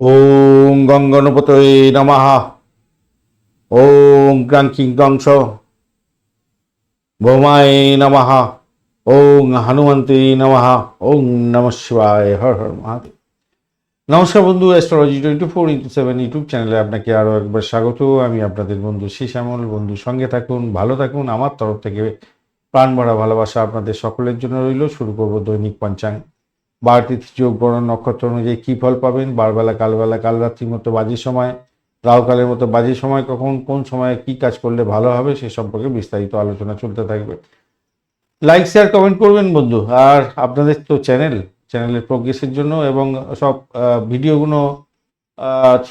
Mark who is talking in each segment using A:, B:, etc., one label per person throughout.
A: ওং গঙ্গনপতয়ে নমঃ। ওং ক্রাঙ্কিং কংস ভৌমায় নমঃ। ওং হনুমন্তে নমঃ। ওং নম শিবায়। হর হর মহাদেব। নমস্কার বন্ধু astrology twenty four into seven YouTube চ্যানেলে আপনাকে আরও একবার স্বাগত। আমি আপনাদের বন্ধু শ্যামল বন্ধু, সঙ্গে থাকুন, ভালো থাকুন। আমার তরফ থেকে প্রাণ ভরা ভালোবাসা আপনাদের সকলের জন্য রইল। শুরু করব দৈনিক পঞ্চাঙ্গ। বার তিথি যোগ গণন নক্ষত্র অনুযায়ী কী ফল পাবেন? বারবেলা, কালবেলা কাল রাত্রির মতো বাজির সময়, রাহুকালের মতো বাজির সময়, কখন, কোন সময়ে কি কাজ করলে ভালো হবে সে সম্পর্কে বিস্তারিত আলোচনা চলতে থাকবে। লাইক শেয়ার কমেন্ট করবেন বন্ধু। আর আপনাদের তো চ্যানেল চ্যানেলের প্রোগ্রেসের জন্য এবং সব ভিডিওগুলো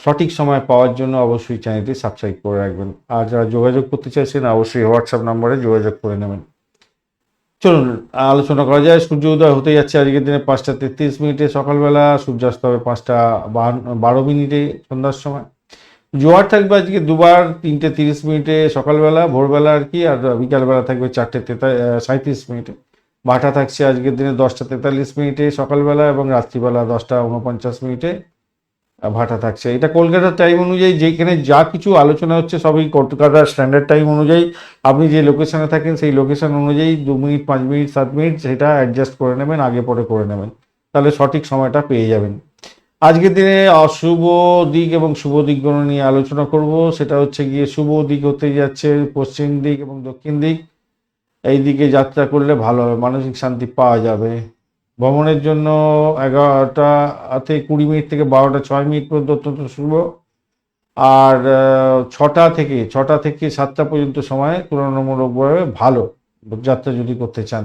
A: সঠিক সময় পাওয়ার জন্য অবশ্যই চ্যানেলটি সাবস্ক্রাইব করে রাখবেন। আর যারা যোগাযোগ করতে চাইছেন, অবশ্যই হোয়াটসঅ্যাপ নম্বরে যোগাযোগ করে নেবেন। চলুন, আলোচনা করা যায়। সূর্য উদয় হতে যাচ্ছে আজকের দিনে পাঁচটা তেত্রিশ মিনিটে সকালবেলা। সূর্যাস্ত হবে পাঁচটা বারো মিনিটে সন্ধ্যার সময়। জোয়ার থাকবে আজকে দুবার, তিনটে তিরিশ মিনিটে সকালবেলা, ভোরবেলা আর কি, আর বিকালবেলা থাকবে চারটে তেতা সাঁত্রিশ মিনিটে। ভাটা থাকছে আজকের দিনে দশটা তেতাল্লিশ মিনিটে সকালবেলা এবং রাত্রিবেলা দশটা উনপঞ্চাশ মিনিটে। ভাটা থাকছে। এটা কলকাতার টাইম অনুযায়ী যেখানে যা কিছু আলোচনা হচ্ছে সবই কলকাতার স্ট্যান্ডার্ড টাইম অনুযায়ী। আপনি যে লোকেশনে থাকেন সেই লোকেশন অনুযায়ী দু মিনিট, পাঁচ মিনিট, সাত মিনিট সেটা অ্যাডজাস্ট করে নেবেন, আগে পরে করে নেবেন। তাহলে সঠিক সময়টা পেয়ে যাবেন। আজকের দিনে অশুভ দিক এবং শুভ দিকগুলো নিয়ে আলোচনা করব। সেটা হচ্ছে গিয়ে শুভ দিক হতে যাচ্ছে পশ্চিম দিক এবং দক্ষিণ দিক। এই দিকে যাত্রা করলে ভালো হবে, মানসিক শান্তি পাওয়া যাবে। ভ্রমণের জন্য এগারোটা থেকে কুড়ি মিনিট থেকে বারোটা, ছয় মিনিট পর্যন্ত অত্যন্ত শুভ আর ছটা থেকে ছটা থেকে সাতটা পর্যন্ত সময় তুলনামূলকভাবে ভালো যাত্রা যদি করতে চান।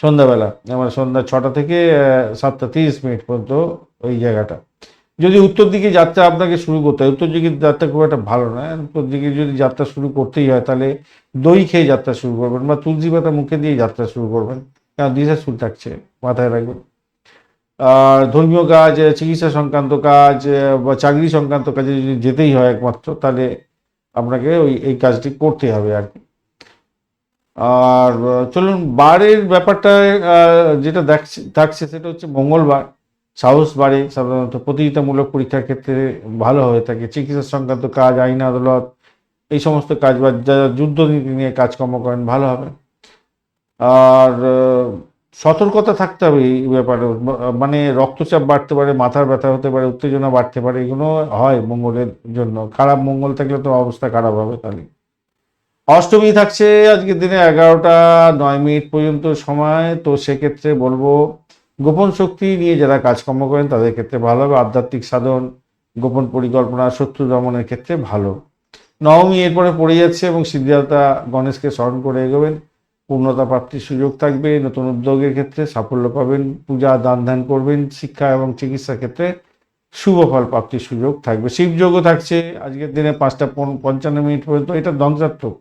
A: সন্ধ্যাবেলা, আমার সন্ধ্যা ছটা থেকে সাতটা তিরিশ মিনিট পর্যন্ত ওই জায়গাটা। যদি উত্তর দিকে যাত্রা আপনাকে শুরু করতে হয়, উত্তর দিকে যাত্রা খুব একটা ভালো নয় উত্তর দিকে যদি যাত্রা শুরু করতেই হয়, তাহলে দই খেয়ে যাত্রা শুরু করবেন বা তুলসী পাতা মুখে দিয়ে যাত্রা শুরু করবেন। শুরু থাকছে, মাথায় রাখবেন। আর ধর্মীয় কাজ চিকিৎসা সংক্রান্ত কাজ বা চাকরি সংক্রান্ত কাজে যদি যেতেই হয় একমাত্র, তাহলে আপনাকে ওই, এই কাজটি করতে হবে আর কি। আর চলুন, বারের ব্যাপারটা যেটা দেখছে, থাকছে সেটা হচ্ছে মঙ্গলবার। সাহস বাড়ে, সাধারণত প্রতিযোগিতামূলক পরীক্ষার ক্ষেত্রে ভালো হয়ে থাকে, চিকিৎসা সংক্রান্ত কাজ, আইন আদালত, এই সমস্ত কাজ বা যারা যুদ্ধনীতি নিয়ে কাজকর্ম করেন, ভালো হবে। আর সতর্কতা থাকতে হবে এই ব্যাপারে। মানে রক্তচাপ বাড়তে পারে, মাথার ব্যথা হতে পারে, উত্তেজনা বাড়তে পারে, এগুলো হয় মঙ্গলের জন্য। খারাপ মঙ্গল থাকলে তো অবস্থা খারাপ হবে তাহলে। অষ্টমী থাকছে আজকের দিনে, এগারোটা নয় মিনিট পর্যন্ত সময়। তো সেক্ষেত্রে বলব, গোপন শক্তি নিয়ে যারা কাজকর্ম করেন, তাদের ক্ষেত্রে ভালো হবে। আধ্যাত্মিক সাধন, গোপন পরিকল্পনা, শত্রু দমনের ক্ষেত্রে ভালো। নবমী এরপরে পড়ে যাচ্ছে এবং সিদ্ধার্থা গণেশকে স্মরণ করে এগোবেন। পূর্ণতা প্রাপ্তির সুযোগ থাকবে, নতুন উদ্যোগের ক্ষেত্রে সাফল্য পাবেন, পূজা, দান ধ্যান করবেন, শিক্ষা এবং চিকিৎসা ক্ষেত্রে শুভ ফল প্রাপ্তির সুযোগ থাকবে। শিবযোগও থাকছে, আজকের দিনে পাঁচটা পঞ্চান্ন মিনিট পর্যন্ত, এটা ধ্বংসাত্মক।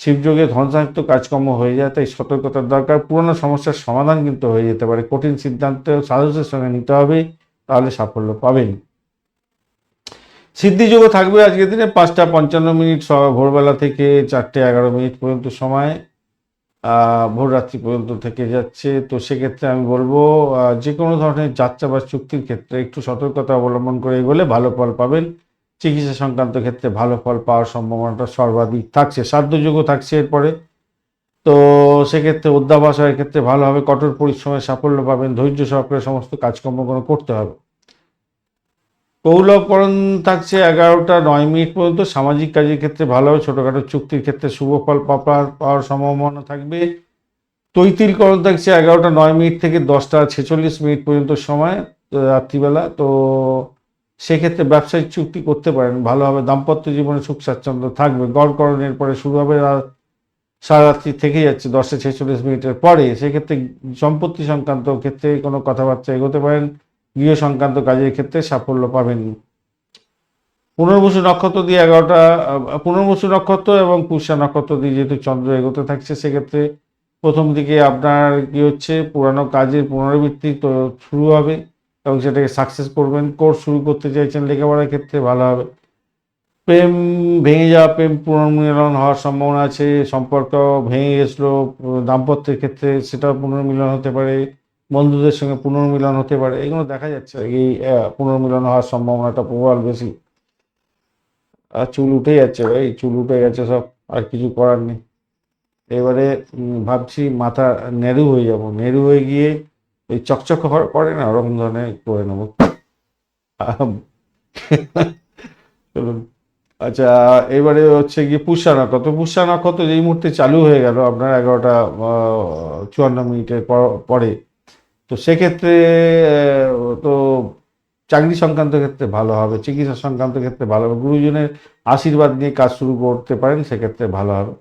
A: শিবযোগে ধ্বংসাত্মক কাজকর্ম হয়ে যায়, তাই সতর্কতার দরকার। পুরনো সমস্যার সমাধান কিন্তু হয়ে যেতে পারে। কঠিন সিদ্ধান্ত সাহসের সঙ্গে নিতে হবে, তাহলে সাফল্য পাবেন। সিদ্ধিযোগও থাকবে আজকের দিনে, পাঁচটা পঞ্চান্ন মিনিট ভোরবেলা থেকে চারটে এগারো মিনিট পর্যন্ত সময়। ভোররাত্রি পর্যন্ত থেকে যাচ্ছে। তো সেক্ষেত্রে আমি বলব যে কোনো ধরনের যাত্রা বা চুক্তির ক্ষেত্রে একটু সতর্কতা অবলম্বন করে এগোলে ভালো ফল পাবেন। চিকিৎসা সংক্রান্ত ক্ষেত্রে ভালো ফল পাওয়ার সম্ভাবনাটা সর্বাধিক থাকছে সাধ্যযোগও থাকছে এরপরে। তো সেক্ষেত্রে অধ্যাবাসের ক্ষেত্রে ভালো হবে কঠোর পরিশ্রমের সাফল্য পাবেন, ধৈর্য সহকারে সমস্ত কাজকর্মগুলো করতে হবে কৌলকরণ থাকছে এগারোটা, নয় মিনিট পর্যন্ত। সামাজিক কাজের ক্ষেত্রে ভালো, ছোটোখাটো চুক্তির ক্ষেত্রে শুভ ফল পাওয়ার সম্ভাবনা থাকবে। তৈতিলকরণ থাকছে এগারোটা, নয় মিনিট থেকে দশটা, ছেচল্লিশ মিনিট পর্যন্ত সময় রাত্রিবেলা। তো সেক্ষেত্রে ব্যবসায়িক চুক্তি করতে পারেন, ভালো হবে। দাম্পত্য জীবনে সুখ, স্বাচ্ছন্দ্য থাকবে। গড়করণের পরে শুরু হবে, রা- সারা রাত্রি থেকে যাচ্ছে দশটা, ছেচল্লিশ মিনিটের পরে। সেক্ষেত্রে সম্পত্তি সংক্রান্ত ক্ষেত্রে কোনো কথাবার্তা এগোতে পারেন। গৃহ সংক্রান্ত কাজের ক্ষেত্রে সাফল্য পাবেন। পুনর্বসু নক্ষত্র দিয়ে এগারোটা পুনর্বসু নক্ষত্র এবং পুষ্যা নক্ষত্র দিয়ে যেহেতু চন্দ্র এগোতে থাকছে, সেক্ষেত্রে প্রথম দিকে আপনার কি হচ্ছে, পুরানো কাজের পুনরাবৃত্তি তো শুরু হবে এবং সেটাকে সাকসেস করবেন। কোর্স শুরু করতে চাইছেন লেখাপড়ার ক্ষেত্রে ভালো হবে। প্রেম ভেঙে যাওয়া, প্রেম পুনর্মিলন হওয়ার সম্ভাবনা আছে, সম্পর্ক ভেঙে গেছিল, দাম্পত্যের ক্ষেত্রে সেটাও পুনর্মিলন হতে পারে। বন্ধুদের সঙ্গে পুনর্মিলন হতে পারে, এগুলো দেখা যাচ্ছে। এই পুনর্মিলন হওয়ার সম্ভাবনাটা প্রবল বেশি। আর চুল উঠে যাচ্ছে ভাই, চুল উঠে গেছে সব, আর কিছু করার নেই। এবারে ভাবছি মাথা নেরু হয়ে যাব। নেরু হয়ে গিয়ে এই চকচক করে না, ওরকম ধরনের করে নেব। চলুন। আচ্ছা এবারে হচ্ছে গিয়ে পুষ্যা নক্ষত্র পুষ্যা নক্ষত্র যেই মুহূর্তে চালু হয়ে গেল আপনার এগারোটা চুয়ান্ন মিনিটের পরে তো সেক্ষেত্রে তো চাকরি সংক্রান্ত ক্ষেত্রে ভালো হবে, চিকিৎসা সংক্রান্ত ক্ষেত্রে ভালো হবে, গুরুজনের আশীর্বাদ নিয়ে কাজ শুরু করতে পারেন, সেক্ষেত্রে ভালো হবে।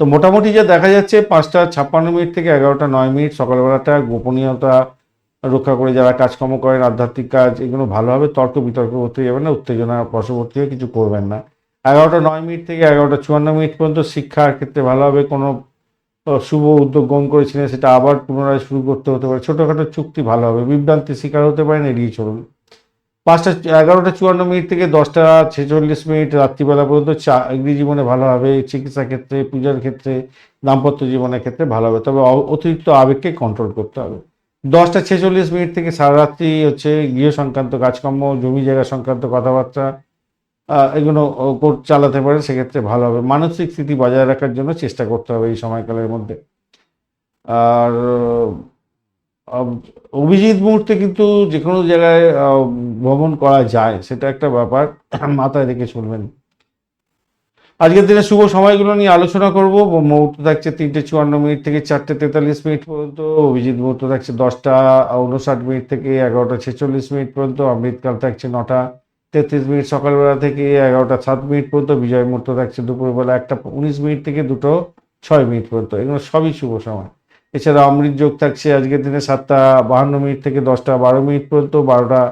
A: তো মোটামুটি যা দেখা যাচ্ছে, পাঁচটা ছাপ্পান্ন মিনিট থেকে এগারোটা নয় মিনিট সকালবেলাটা গোপনীয়তা রক্ষা করে যারা কাজকর্ম করেন, আধ্যাত্মিক কাজ, এগুলো ভালো হবে, তর্ক বিতর্ক করতে যাবেন না, উত্তেজনা বশবর্তী হয়ে কিছু করবেন না। এগারোটা নয় মিনিট থেকে এগারোটা চুয়ান্ন মিনিট পর্যন্ত শিক্ষার ক্ষেত্রে ভালো হবে, কোনো শুভ উদ্যোগ গ্রহণ করেছিলেন, সেটা আবার পুনরায় শুরু করতে হতে পারে। ছোটোখাটো চুক্তি ভালো হবে, বিভ্রান্তির শিকার হতে পারেন, এড়িয়ে চলুন। পাঁচটা, এগারোটা চুয়ান্ন মিনিট থেকে দশটা ছেচল্লিশ মিনিট রাত্রিবেলা পর্যন্ত চাকরি জীবনে ভালো হবে, চিকিৎসা ক্ষেত্রে, পূজার ক্ষেত্রে, দাম্পত্য জীবনের ক্ষেত্রে ভালো হবে, তবে অতিরিক্ত আবেগকে কন্ট্রোল করতে হবে। দশটা ছেচল্লিশ মিনিট থেকে সারা রাত্রি হচ্ছে গৃহ সংক্রান্ত কাজকর্ম, জমি জায়গা সংক্রান্ত কথাবার্তা এগুলো চালাতে পারে, সেক্ষেত্রে ভালো হবে। মানসিক স্থিতি বজায় রাখার জন্য চেষ্টা করতে হবে এই সময়কালের মধ্যে। আর অভিজিৎ মুহূর্তে কিন্তু যে কোনো জায়গায় ভ্রমণ করা যায়, সেটা একটা ব্যাপার। মাথায় রেখে চলবেন। আজকের দিনে শুভ সময়গুলো নিয়ে আলোচনা করব। মুহূর্ত থাকছে তিনটে চুয়ান্ন মিনিট থেকে চারটে তেতাল্লিশ মিনিট পর্যন্ত। অভিজিৎ মুহূর্ত থাকছে দশটা উনষাট মিনিট থেকে এগারোটা ছেচল্লিশ মিনিট পর্যন্ত। অমৃতকাল থাকছে নটা। তেত্রিশ মিনিট সকালবেলা থেকে এগারোটা সাত মিনিট পর্যন্ত বিজয় মুহূর্ত থাকছে দুপুরবেলা একটা উনিশ মিনিট থেকে দুটো ছয় মিনিট পর্যন্ত। এগুলো সবই শুভ সময়। এছাড়া অমৃত যোগ থাকছে আজকের দিনে সাতটা বাহান্ন মিনিট থেকে দশটা বারো মিনিট পর্যন্ত, বারোটা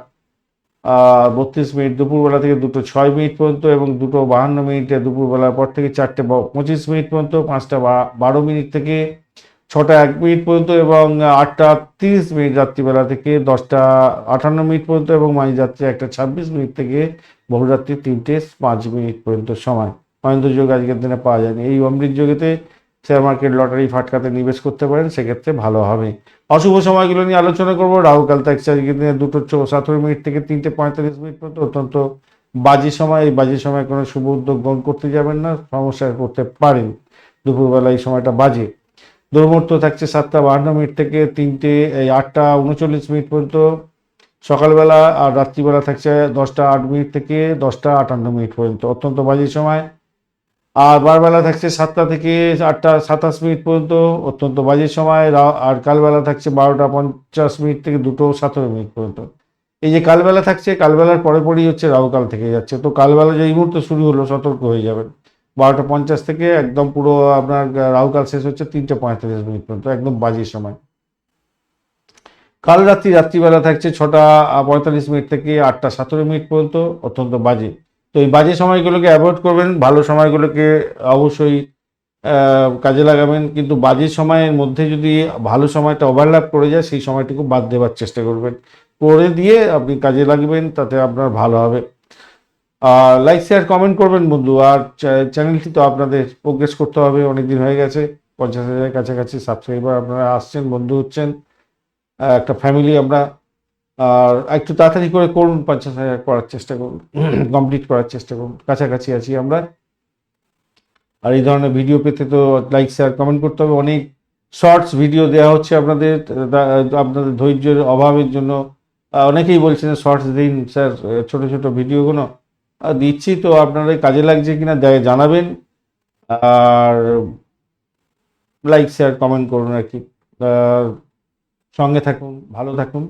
A: বত্রিশ মিনিট দুপুরবেলা থেকে দুটো ছয় মিনিট পর্যন্ত এবং দুটো বাহান্ন মিনিটে দুপুরবেলার পর থেকে চারটে পঁচিশ মিনিট পর্যন্ত, পাঁচটা বারো মিনিট থেকে ছটা এক মিনিট পর্যন্ত এবং আটটা তিরিশ মিনিট রাত্রিবেলা থেকে দশটা আটান্ন মিনিট পর্যন্ত এবং মাঝরাত্রি একটা ছাব্বিশ মিনিট থেকে বহুরাত্রি তিনটে পাঁচ মিনিট পর্যন্ত সময়। মহেন্দ্র যোগ আজকের দিনে পাওয়া যায়নি। এই অমৃত যোগেতে শেয়ার মার্কেট লটারি ফাটকাতে নিবেশ করতে পারেন, সেক্ষেত্রে ভালো হবে। অশুভ সময়গুলো নিয়ে আলোচনা করব। রাহুকাল থাকছে আজকের দিনে দুটো চো- সতেরো মিনিট থেকে তিনটে পঁয়তাল্লিশ মিনিট পর্যন্ত অত্যন্ত বাজে সময়। এই বাজে সময় কোনো শুভ উদ্যোগ গ্রহণ করতে যাবেন না, সমস্যায় করতে পারেন। দুপুরবেলা এই সময়টা বাজে। দুর্মূর্ত থাকছে সাতটা বাহান্ন মিনিট থেকে তিনটে, এই আটটা উনচল্লিশ মিনিট পর্যন্ত। সকালবেলা আর রাত্রিবেলা থাকছে দশটা আট মিনিট থেকে দশটা আটান্ন মিনিট পর্যন্ত, অত্যন্ত বাজে সময়। আর বারবেলা থাকছে সাতটা থেকে আটটা সাতাশ মিনিট পর্যন্ত, অত্যন্ত বাজে সময়। আর কালবেলা থাকছে বারোটা পঞ্চাশ মিনিট থেকে দুটো সতেরো মিনিট পর্যন্ত। এই যে কালবেলা থাকছে, কালবেলার পরে পরেই হচ্ছে রাহুকাল থেকে যাচ্ছে। তো কালবেলা যে এই মুহূর্তে শুরু হলো, সতর্ক হয়ে যাবেন। বারোটা পঞ্চাশ থেকে একদম পুরো আপনার রাহুকাল শেষ হচ্ছে তিনটে পঁয়তাল্লিশ মিনিট পর্যন্ত, একদম বাজে সময়। কাল রাত্রি, রাত্রিবেলা থাকছে ছটা পঁয়তাল্লিশ মিনিট থেকে আটটা সতেরো মিনিট পর্যন্ত, অত্যন্ত বাজে। তো এই বাজে সময়গুলোকে অ্যাভয়েড করবেন, ভালো সময়গুলোকে অবশ্যই কাজে লাগাবেন, কিন্তু বাজে সময়ের মধ্যে যদি ভালো সময়টা ওভারল্যাপ করে যায়, সেই সময়টুকু বাদ দেওয়ার চেষ্টা করবেন। করে দিয়ে আপনি কাজে লাগবেন, তাতে আপনার ভালো হবে। লাইক শেয়ার কমেন্ট করবেন বন্ধু। আর চ্যানেলটি তো আপনাদের প্রোগ্রেস করতে হবে অনেক দিন হয়ে গেছে পঞ্চাশ হাজারের কাছাকাছি সাবস্ক্রাইবার আপনারা আসছেন বন্ধু হচ্ছেন একটা ফ্যামিলি আমরা। আর একটু তাড়াতাড়ি করে করুন পঞ্চাশ হাজার করার চেষ্টা করুন কমপ্লিট করার চেষ্টা করুন কাছাকাছি আছি আমরা। আর এই ধরনের ভিডিও পেতে তো লাইক শেয়ার কমেন্ট করতে হবে। অনেক শর্টস ভিডিও দেওয়া হচ্ছে আপনাদের আপনাদের ধৈর্যের অভাবের জন্য। অনেকেই বলছেন শর্টস দিন স্যার ছোট ছোট ভিডিওগুলো দিচ্ছি তো আপনারা কাজে লাগছে কিনা জানাবেন। আর লাইক শেয়ার কমেন্ট করুন আর কি। সঙ্গে থাকুন, ভালো থাকুন।